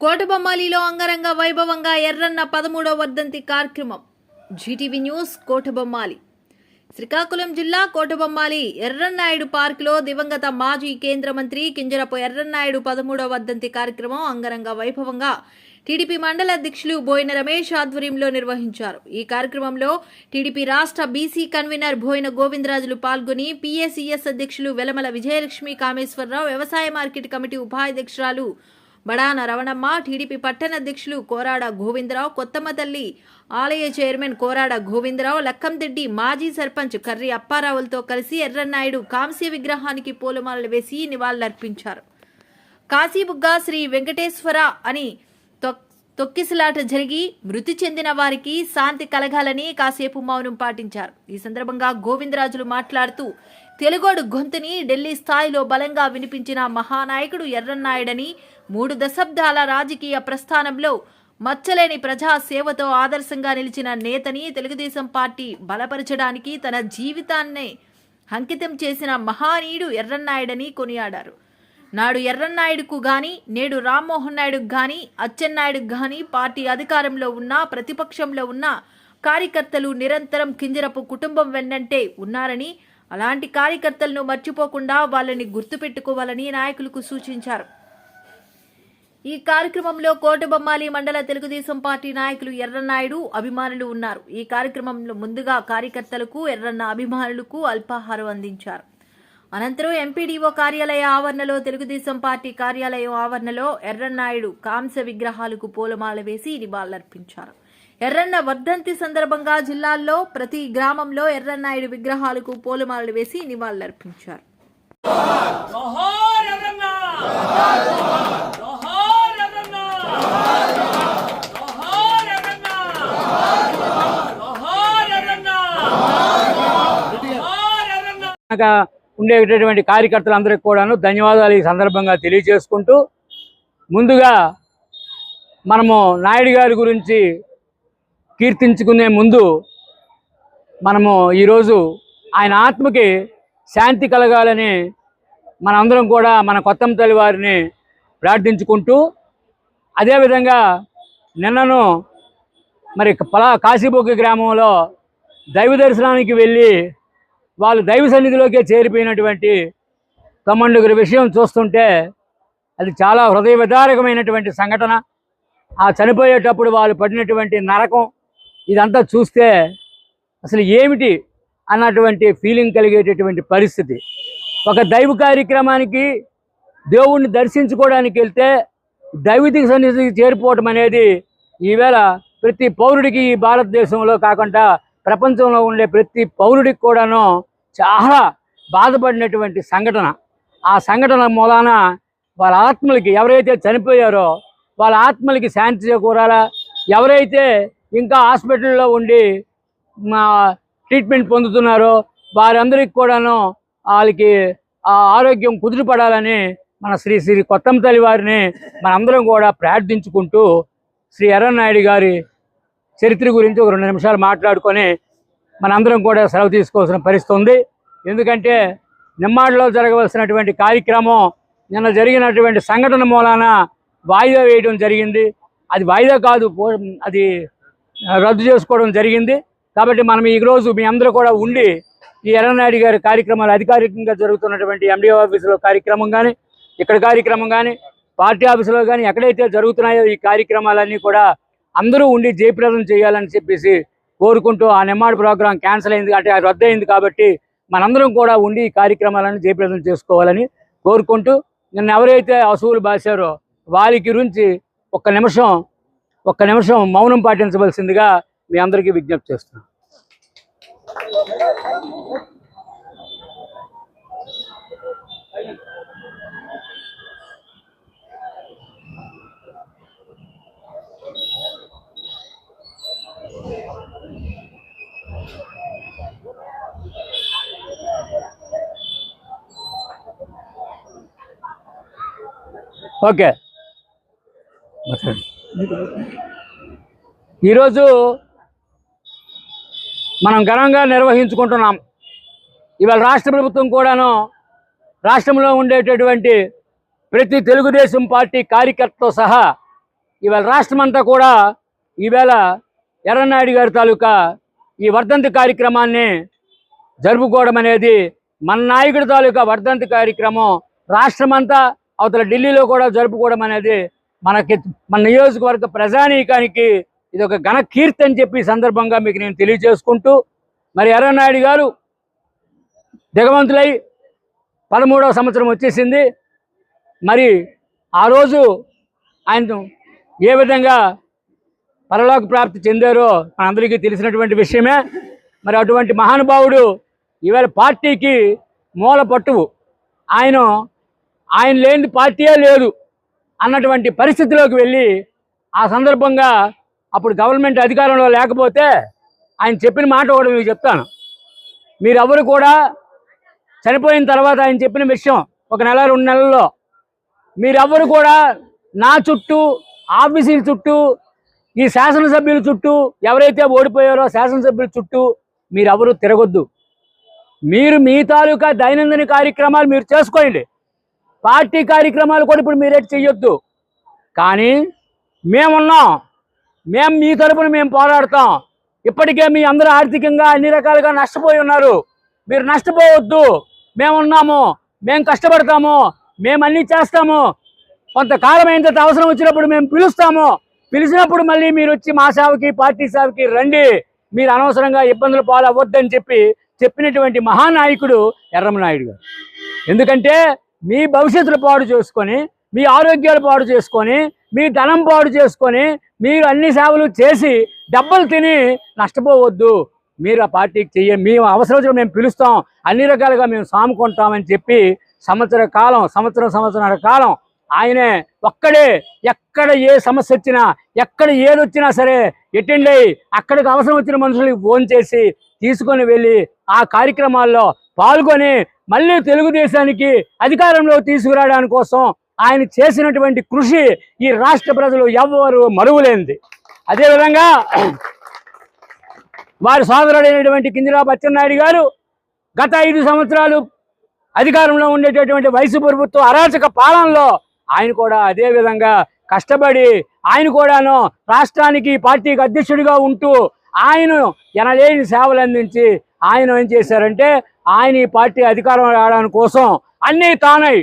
కోటబొమ్మాలిలో అంగరంగ వైభవంగా ఎర్రన్న పదమూడవ వర్ధంతి కార్యక్రమం. Zee TV news Kotabommali. శ్రీకాకుళం జిల్లా కోటబొమ్మాలి ఎర్రన్నాయుడు పార్కులో దివంగత మాజీ కేంద్ర మంత్రి కింజరపు ఎర్రన్నాయుడు పదమూడవ వర్ధంతి కార్యక్రమం అంగరంగ వైభవంగా టీడీపీ మండల అధ్యక్షులు బోయిన రమేష్ ఆధ్వర్యంలో నిర్వహించారు. ఈ కార్యక్రమంలో టీడీపీ రాష్ట్ర బీసీ కన్వీనర్ బోయిన గోవిందరాజులు పాల్గొని పీఏసీఎస్ అధ్యక్షులు వెలమల విజయలక్ష్మి కామేశ్వరరావు వ్యవసాయ మార్కెట్ కమిటీ ఉపాధ్యక్షురాలు బడాన రవణమ్మ టీడీపీ పట్టణ అధ్యక్షులు కోరాడ గోవిందరావు కొత్తమ్మ తల్లి ఆలయ చైర్మన్ కోరాడ గోవిందరావు లక్కందెడ్డి మాజీ సర్పంచ్ కర్రి అప్పారావులతో కలిసి ఎర్రన్నాయుడు కాంస్య విగ్రహానికి పూలమాలలు వేసి నివాళులర్పించారు. కాశీబుగ్గ శ్రీ వెంకటేశ్వర అని తొక్- తొక్కిసలాట జరిగి మృతి చెందిన వారికి శాంతి కలగాలని కాసేపు మౌనం పాటించారు. ఈ సందర్భంగా గోవిందరాజులు మాట్లాడుతూ తెలుగోడు గొంతుని ఢిల్లీ స్థాయిలో బలంగా వినిపించిన మహానాయకుడు ఎర్రన్నాయుడని మూడు దశాబ్దాల రాజకీయ ప్రస్థానంలో మచ్చలేని ప్రజా సేవతో ఆదర్శంగా నిలిచిన నేతని తెలుగుదేశం పార్టీ బలపరచడానికి తన జీవితాన్నే అంకితం చేసిన మహానీయుడు ఎర్రన్నాయుడని కొనియాడారు. నాడు ఎర్రన్నాయుడుకు గాని నేడు రామ్మోహన్ నాయుడుకు గాని అచ్చెన్నాయుడుకు గాని పార్టీ అధికారంలో ఉన్న ప్రతిపక్షంలో ఉన్న కార్యకర్తలు నిరంతరం కింజరపు కుటుంబం వెన్నంటే ఉన్నారని అలాంటి కార్యకర్తలను మర్చిపోకుండా వాళ్ళని గుర్తుపెట్టుకోవాలని నాయకులకు సూచించారు. ఈ కార్యక్రమంలో కోటబొమ్మాలి మండల తెలుగుదేశం పార్టీ నాయకులు ఎర్రనాయుడు అభిమానులు ఉన్నారు. ఈ కార్యక్రమంలో ముందుగా కార్యకర్తలకు ఎర్రన్న అభిమానులకు అల్పాహారం అందించారు. అనంతరం ఎంపీడీఓ కార్యాలయ ఆవరణలో తెలుగుదేశం పార్టీ కార్యాలయం ఆవరణలో ఎర్రన్నాయుడు కాంస్య విగ్రహాలకు పూలమాల వేసి నివాళులర్పించారు. ఎర్రన్న వర్ధంతి సందర్భంగా జిల్లాల్లో ప్రతి గ్రామంలో ఎర్రన్నాయుడు విగ్రహాలకు పూలమాలలు వేసి నివాళులర్పించారు జోహార్ ఎర్రన్న జోహార్ ఎర్రన్న జోహార్ ఎర్రన్న జోహార్ ఎర్రన్న జోహార్ ఎర్రన్న వెనక ఉండేటటువంటి కార్యకర్తలందరికీ కూడాను ధన్యవాదాలు ఈ సందర్భంగా తెలియజేసుకుంటూ ముందుగా మనము నాయుడు గారి గురించి కీర్తించుకునే ముందు మనము ఈరోజు ఆయన ఆత్మకి శాంతి కలగాలని మనందరం కూడా మన కొత్తమ్మ తల్లి వారిని ప్రార్థించుకుంటూ అదేవిధంగా నిన్నను మరి పలా కాశీబొగ్గి గ్రామంలో దైవ దర్శనానికి వెళ్ళి వాళ్ళు దైవ సన్నిధిలోకే చేరిపోయినటువంటి తమ్మండుగురి విషయం చూస్తుంటే అది చాలా హృదయ విదారకమైనటువంటి సంఘటన. ఆ చనిపోయేటప్పుడు వాళ్ళు పడినటువంటి నరకం ఇదంతా చూస్తే అసలు ఏమిటి అన్నటువంటి ఫీలింగ్ కలిగేటటువంటి పరిస్థితి. ఒక దైవ కార్యక్రమానికి దేవుణ్ణి దర్శించుకోవడానికి వెళ్తే దైవిక సన్నిధికి చేరిపోవటం అనేది ఈవేళ ప్రతి పౌరుడికి ఈ భారతదేశంలో కాకుండా ప్రపంచంలో ఉండే ప్రతి పౌరుడికి కూడాను చాలా బాధపడినటువంటి సంఘటన. ఆ సంఘటన మూలాన వాళ్ళ ఆత్మలకి ఎవరైతే చనిపోయారో వాళ్ళ ఆత్మలకి శాంతి చేకూరాలా? ఎవరైతే ఇంకా హాస్పిటల్లో ఉండి మా ట్రీట్మెంట్ పొందుతున్నారో వారందరికీ కూడాను వాళ్ళకి ఆ ఆరోగ్యం కుదురుపడాలని మన శ్రీ శ్రీ కొత్తమ్మ తల్లి వారిని మనందరం కూడా ప్రార్థించుకుంటూ శ్రీ ఎర్రనాయుడు గారి చరిత్ర గురించి ఒక రెండు నిమిషాలు మాట్లాడుకొని మనందరం కూడా సెలవు తీసుకోవాల్సిన పరిస్థితి ఉంది. ఎందుకంటే నిమ్మాడిలో జరగవలసినటువంటి కార్యక్రమం నిన్న జరిగినటువంటి సంఘటన మూలాన వాయిదా వేయడం జరిగింది. అది వాయిదా కాదు అది రద్దు చేసుకోవడం జరిగింది. కాబట్టి మనం ఈ రోజు మీ అందరూ కూడా ఉండి ఈ ఎర్రనాయుడు గారి కార్యక్రమాలు అధికారికంగా జరుగుతున్నటువంటి ఎండిఓ ఆఫీసులో కార్యక్రమం కానీ ఇక్కడ కార్యక్రమం కానీ పార్టీ ఆఫీసులో కానీ ఎక్కడైతే జరుగుతున్నాయో ఈ కార్యక్రమాలన్నీ కూడా అందరూ ఉండి జయప్రదం చేయాలని చెప్పేసి కోరుకుంటూ ఆ నిమ్మాడు ప్రోగ్రాం క్యాన్సిల్ అయింది అంటే అది రద్దయింది కాబట్టి మనందరం కూడా ఉండి ఈ కార్యక్రమాలను జయప్రదం చేసుకోవాలని కోరుకుంటూ నిన్న ఎవరైతే అసూలు బాసారో వారి గురించి ఒక్క నిమిషం ఒక్క నిమిషం మౌనం పాటించవలసిందిగా మీ అందరికీ విజ్ఞప్తి చేస్తున్నాను. ఓకే. ఈరోజు మనం ఘనంగా నిర్వహించుకుంటున్నాం. ఇవాళ రాష్ట్ర ప్రభుత్వం కూడాను రాష్ట్రంలో ఉండేటటువంటి ప్రతి తెలుగుదేశం పార్టీ కార్యకర్తతో సహా ఇవాళ రాష్ట్రమంతా కూడా ఈవేళ ఎర్రనాయుడు గారి తాలూకా ఈ వర్ధంతి కార్యక్రమాన్ని జరుపుకోవడం అనేది మన నాయకుడి తాలూకా వర్ధంతి కార్యక్రమం. రాష్ట్రమంతా అవతల ఢిల్లీలో కూడా జరుపుకోవడం అనేది మనకి మన నియోజకవర్గ ప్రజానీకానికి ఇది ఒక ఘన కీర్తి అని చెప్పి సందర్భంగా మీకు నేను తెలియజేసుకుంటూ మరి ఎర్రనాయుడు గారు దిగవంతులై పదమూడవ సంవత్సరం వచ్చేసింది. మరి ఆ రోజు ఆయన ఏ విధంగా పరలోక ప్రాప్తి చెందారో మనందరికీ తెలిసినటువంటి విషయమే. మరి అటువంటి మహానుభావుడు ఈవేళ పార్టీకి మూల పట్టువు. ఆయన ఆయన లేని పార్టీయే లేదు అన్నటువంటి పరిస్థితిలోకి వెళ్ళి ఆ సందర్భంగా అప్పుడు గవర్నమెంట్ అధికారంలో లేకపోతే ఆయన చెప్పిన మాట కూడా మీకు చెప్తాను. మీరెవరు కూడా చనిపోయిన తర్వాత ఆయన చెప్పిన విషయం ఒక నెల రెండు నెలల్లో మీరెవరు కూడా నా చుట్టూ ఆఫీసుల చుట్టూ ఈ శాసనసభ్యుల చుట్టూ ఎవరైతే ఓడిపోయారో శాసనసభ్యుల చుట్టూ మీరెవరు తిరగొద్దు. మీరు మీ తాలూకా దైనందిన కార్యక్రమాలు మీరు చేసుకోండి. పార్టీ కార్యక్రమాలు కూడా ఇప్పుడు మీరే చెయ్యొద్దు. కానీ మేమున్నాం. మేము మీ తరపున మేము పోరాడతాం. ఇప్పటికే మీ అందరూ ఆర్థికంగా అన్ని రకాలుగా నష్టపోయి ఉన్నారు. మీరు నష్టపోవద్దు. మేమున్నాము. మేము కష్టపడతాము. మేము అన్ని చేస్తాము. కొంతకాలం అయిన తర్వాత అవసరం వచ్చినప్పుడు మేము పిలుస్తాము. పిలిచినప్పుడు మళ్ళీ మీరు వచ్చి మా సేవకి పార్టీ సేవకి రండి. మీరు అనవసరంగా ఇబ్బందులు పాలవద్దని చెప్పి చెప్పినటువంటి మహానాయకుడు ఎర్రమనాయుడు గారు. ఎందుకంటే మీ భవిష్యత్తులు పాడు చేసుకొని మీ ఆరోగ్యాలు పాడు చేసుకొని మీ ధనం పాడు చేసుకొని మీరు అన్ని సేవలు చేసి డబ్బులు తిని నష్టపోవద్దు. మీరు ఆ పార్టీకి చెయ్య మేము అవసరం మేము పిలుస్తాం. అన్ని రకాలుగా మేము సాముకుంటామని చెప్పి సంవత్సర కాలం సంవత్సరం సంవత్సరాల కాలం ఆయనే ఒక్కడే ఎక్కడ ఏ సమస్య వచ్చినా ఎక్కడ ఏది వచ్చినా సరే ఎటెండ్ అయ్యి అక్కడికి అవసరం వచ్చిన మనుషులకి ఫోన్ చేసి తీసుకొని వెళ్ళి ఆ కార్యక్రమాల్లో పాల్గొని మళ్ళీ తెలుగుదేశానికి అధికారంలో తీసుకురావడానికి కోసం ఆయన చేసినటువంటి కృషి ఈ రాష్ట్ర ప్రజలు ఎవ్వరు మరువలేనిది. అదేవిధంగా వారి సోదరుడైనటువంటి కిందిరాపు అచ్చెన్నాయుడు గారు గత ఐదు సంవత్సరాలు అధికారంలో ఉండేటటువంటి వయసు ప్రభుత్వం అరాచక పాలనలో ఆయన కూడా అదే విధంగా కష్టపడి ఆయన కూడాను రాష్ట్రానికి పార్టీకి అధ్యక్షుడిగా ఉంటూ ఆయన ఎనలేని సేవలు అందించి ఆయన ఏం చేశారంటే ఆయన ఈ పార్టీ అధికారం రావడానికి కోసం అన్నీ తానై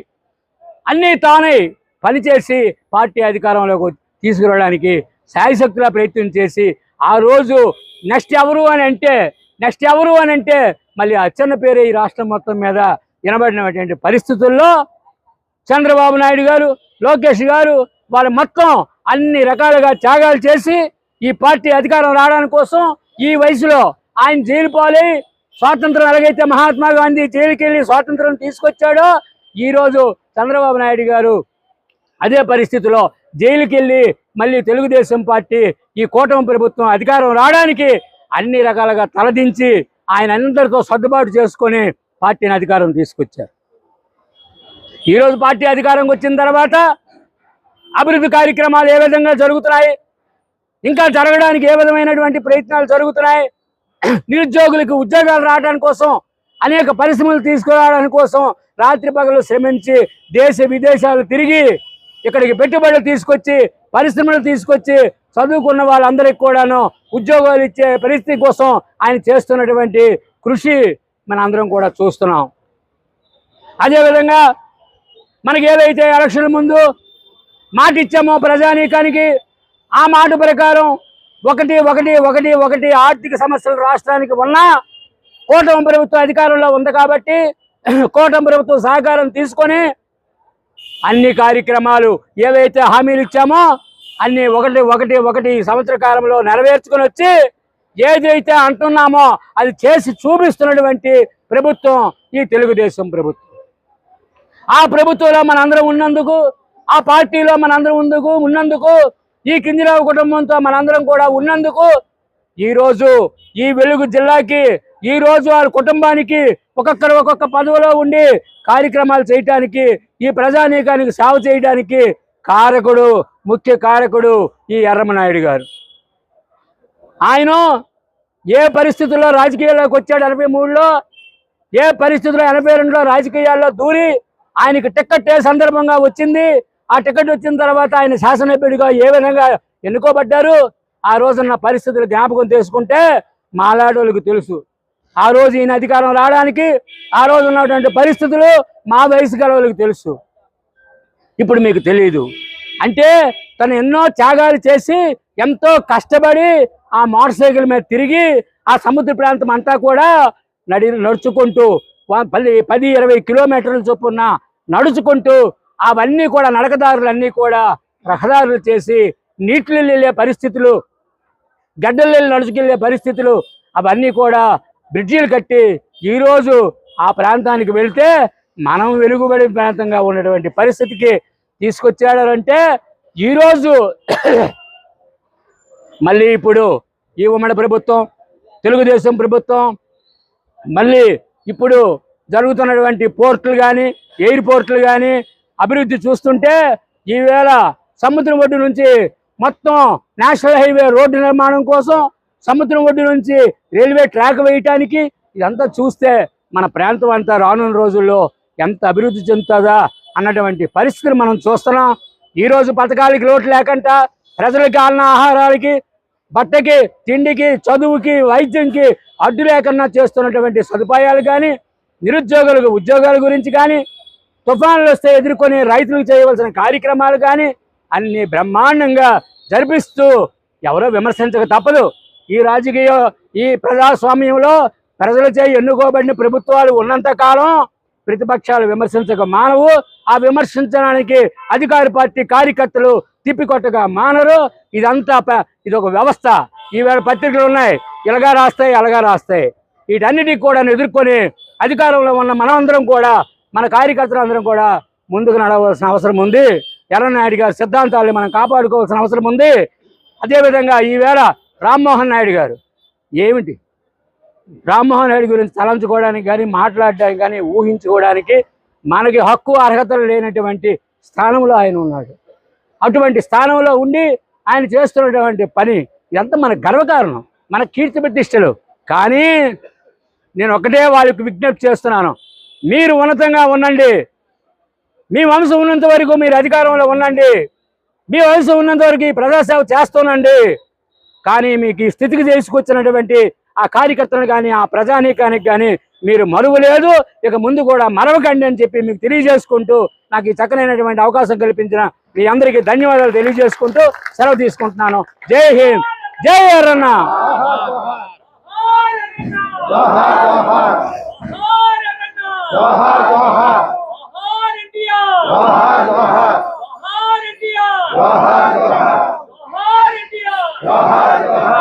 అన్నీ తానై పనిచేసి పార్టీ అధికారంలోకి తీసుకురావడానికి శాయశక్తిగా ప్రయత్నం చేసి ఆ రోజు నెక్స్ట్ ఎవరు అని అంటే నెక్స్ట్ ఎవరు అని అంటే మళ్ళీ అచ్చన్న పేరే ఈ రాష్ట్రం మొత్తం మీద వినబడినటువంటి పరిస్థితుల్లో చంద్రబాబు నాయుడు గారు లోకేష్ గారు వాళ్ళు మొత్తం అన్ని రకాలుగా త్యాగాలు చేసి ఈ పార్టీ అధికారం రావడానికి కోసం ఈ వయసులో ఆయన జైలు పాలై స్వాతంత్రం ఎలాగైతే మహాత్మా గాంధీ జైలుకి వెళ్ళి స్వాతంత్రం తీసుకొచ్చాడో ఈరోజు చంద్రబాబు నాయుడు గారు అదే పరిస్థితిలో జైలుకి వెళ్ళి మళ్ళీ తెలుగుదేశం పార్టీ ఈ కూటమి ప్రభుత్వం అధికారం రావడానికి అన్ని రకాలుగా తలదించి ఆయన అందరితో సర్దుబాటు చేసుకొని పార్టీని అధికారం తీసుకొచ్చారు. ఈరోజు పార్టీ అధికారంకి వచ్చిన తర్వాత అభివృద్ధి కార్యక్రమాలు ఏ విధంగా జరుగుతున్నాయి? ఇంకా జరగడానికి ఏ విధమైనటువంటి ప్రయత్నాలు జరుగుతున్నాయి? నిరుద్యోగులకు ఉద్యోగాలు రావడానికి కోసం అనేక పరిశ్రమలు తీసుకురావడానికి కోసం రాత్రి పగలు శ్రమించి దేశ విదేశాలు తిరిగి ఇక్కడికి పెట్టుబడులు తీసుకొచ్చి పరిశ్రమలు తీసుకొచ్చి చదువుకున్న వాళ్ళందరికీ కూడాను ఉద్యోగాలు ఇచ్చే పరిస్థితి కోసం ఆయన చేస్తున్నటువంటి కృషి మన అందరం కూడా చూస్తున్నాం. అదేవిధంగా మనకి ఏదైతే ఎలక్షన్ ముందు మాట ఇచ్చామో ప్రజానీకానికి ఆ మాట ప్రకారం ఒకటి ఒకటి ఒకటి ఒకటి ఆర్థిక సమస్యలు రాష్ట్రానికి ఉన్నా కూటమి ప్రభుత్వం అధికారంలో ఉంది కాబట్టి కూటమి ప్రభుత్వం సహకారం తీసుకొని అన్ని కార్యక్రమాలు ఏవైతే హామీలు ఇచ్చామో అన్ని ఒకటి ఒకటి ఒకటి సంవత్సర కాలంలో నెరవేర్చుకొని వచ్చి ఏదైతే అంటున్నామో అది చేసి చూపిస్తున్నటువంటి ప్రభుత్వం ఈ తెలుగుదేశం ప్రభుత్వం. ఆ ప్రభుత్వంలో మనందరం ఉన్నందుకు ఆ పార్టీలో మనందరం ఉన్నందుకు ఉన్నందుకు ఈ కిందిరావు కుటుంబంతో మనందరం కూడా ఉన్నందుకు ఈ రోజు ఈ వెలుగు జిల్లాకి ఈ రోజు వారి కుటుంబానికి ఒక్కొక్కరు ఒక్కొక్క పదవిలో ఉండి కార్యక్రమాలు చేయటానికి ఈ ప్రజానీకానికి సేవ చేయడానికి కారకుడు ముఖ్య కారకుడు ఈ ఎర్రమనాయుడు గారు. ఆయన ఏ పరిస్థితుల్లో రాజకీయాల్లోకి వచ్చాడు ఎనభై మూడులో ఏ పరిస్థితుల్లో ఎనభై రెండులో రాజకీయాల్లో దూరి ఆయనకి టిక్కెట్ ఏ సందర్భంగా వచ్చింది ఆ టికెట్ వచ్చిన తర్వాత ఆయన శాసనసభ్యుడిగా ఏ విధంగా ఎన్నుకోబడ్డారు? ఆ రోజున్న పరిస్థితులు జ్ఞాపకం చేసుకుంటే మాలాడోళ్ళకి తెలుసు. ఆ రోజు ఈయన అధికారం రావడానికి ఆ రోజు ఉన్నటువంటి పరిస్థితులు మా వయసు గలవాళ్ళకి తెలుసు. ఇప్పుడు మీకు తెలియదు అంటే తను ఎన్నో త్యాగాలు చేసి ఎంతో కష్టపడి ఆ మోటార్ సైకిల్ మీద తిరిగి ఆ సముద్ర ప్రాంతం అంతా కూడా నడి నడుచుకుంటూ పది పది ఇరవై కిలోమీటర్ల చొప్పున నడుచుకుంటూ అవన్నీ కూడా నడకదారులన్నీ కూడా రహదారులు చేసి నీటిలో వెళ్ళే పరిస్థితులు గడ్డలు నడుచుకెళ్ళే నడుచుకెళ్ళే పరిస్థితులు అవన్నీ కూడా బ్రిడ్జీలు కట్టి ఈరోజు ఆ ప్రాంతానికి వెళ్తే మనం వెలుగుబడి ప్రాంతంగా ఉన్నటువంటి పరిస్థితికి తీసుకొచ్చాడు అంటే ఈరోజు మళ్ళీ ఇప్పుడు ఈ ఉమ్మడి ప్రభుత్వం తెలుగుదేశం ప్రభుత్వం మళ్ళీ ఇప్పుడు జరుగుతున్నటువంటి పోర్టులు కానీ ఎయిర్పోర్ట్లు కానీ అభివృద్ధి చూస్తుంటే ఈవేళ సముద్రం ఒడ్డు నుంచి మొత్తం నేషనల్ హైవే రోడ్డు నిర్మాణం కోసం సముద్రం ఒడ్డు నుంచి రైల్వే ట్రాక్ వేయటానికి ఇదంతా చూస్తే మన ప్రాంతం అంతా రానున్న రోజుల్లో ఎంత అభివృద్ధి చెందుతుందా అన్నటువంటి పరిస్థితిని మనం చూస్తున్నాం. ఈరోజు పథకాలకి లోటు లేకుండా ప్రజలకి ఆలన ఆహారాలకి బట్టకి తిండికి చదువుకి వైద్యంకి అడ్డు లేకుండా చేస్తున్నటువంటి సదుపాయాలు కానీ నిరుద్యోగులకు ఉద్యోగాల గురించి కానీ తుఫాన్లు వస్తే ఎదుర్కొని రైతులకు చేయవలసిన కార్యక్రమాలు కానీ అన్ని బ్రహ్మాండంగా జరిపిస్తూ ఎవరో విమర్శించక తప్పదు. ఈ రాజకీయ ఈ ప్రజాస్వామ్యంలో ప్రజలచే ఎన్నుకోబడిన ప్రభుత్వాలు ఉన్నంత కాలం ప్రతిపక్షాలు విమర్శించక మానవు. ఆ విమర్శించడానికి అధికార పార్టీ కార్యకర్తలు తిప్పికొట్టగా మానరు. ఇదంతా ప- ఇది ఒక వ్యవస్థ. ఈవేళ పత్రికలు ఉన్నాయి. ఇలాగా రాస్తాయి అలాగా రాస్తాయి. వీటన్నిటికి కూడా ఎదుర్కొని అధికారంలో ఉన్న మనమందరం కూడా మన కార్యకర్తలందరం కూడా ముందుకు నడవలసిన అవసరం ఉంది. ఎర్రనాయుడు గారి సిద్ధాంతాలను మనం కాపాడుకోవాల్సిన అవసరం ఉంది. అదేవిధంగా ఈవేళ రామ్మోహన్ నాయుడు గారు ఏమిటి? రామ్మోహన్ నాయుడు గురించి తలంచుకోవడానికి కానీ మాట్లాడడానికి కానీ ఊహించుకోవడానికి మనకి హక్కు అర్హతలు లేనటువంటి స్థానంలో ఆయన ఉన్నాడు. అటువంటి స్థానంలో ఉండి ఆయన చేస్తున్నటువంటి పని ఇదంతా మన గర్వకారణం మన కీర్తి ప్రతిష్టలు. కానీ నేను ఒకటే వాళ్ళకి విజ్ఞప్తి చేస్తున్నాను. మీరు ఉన్నతంగా ఉండండి. మీ వంశం ఉన్నంత వరకు మీరు అధికారంలో ఉండండి. మీ వంశం ఉన్నంత వరకు ఈ ప్రజాసేవ చేస్తూనండి కానీ మీకు ఈ స్థితికి చేసుకొచ్చినటువంటి ఆ కార్యకర్తను కానీ ఆ ప్రజానీకానికి కానీ మీరు మరువు లేదు ఇక ముందు కూడా మరవకండి అని చెప్పి మీకు తెలియజేసుకుంటూ నాకు ఈ చక్కనైనటువంటి అవకాశం కల్పించిన మీ అందరికీ ధన్యవాదాలు తెలియజేసుకుంటూ సెలవు తీసుకుంటున్నాను. జై హింద్. జై ఎర్రన్న জহর জহর। জহর ইন্ডিয়া। জহর জহর। জহর ইন্ডিয়া। জহর জহর।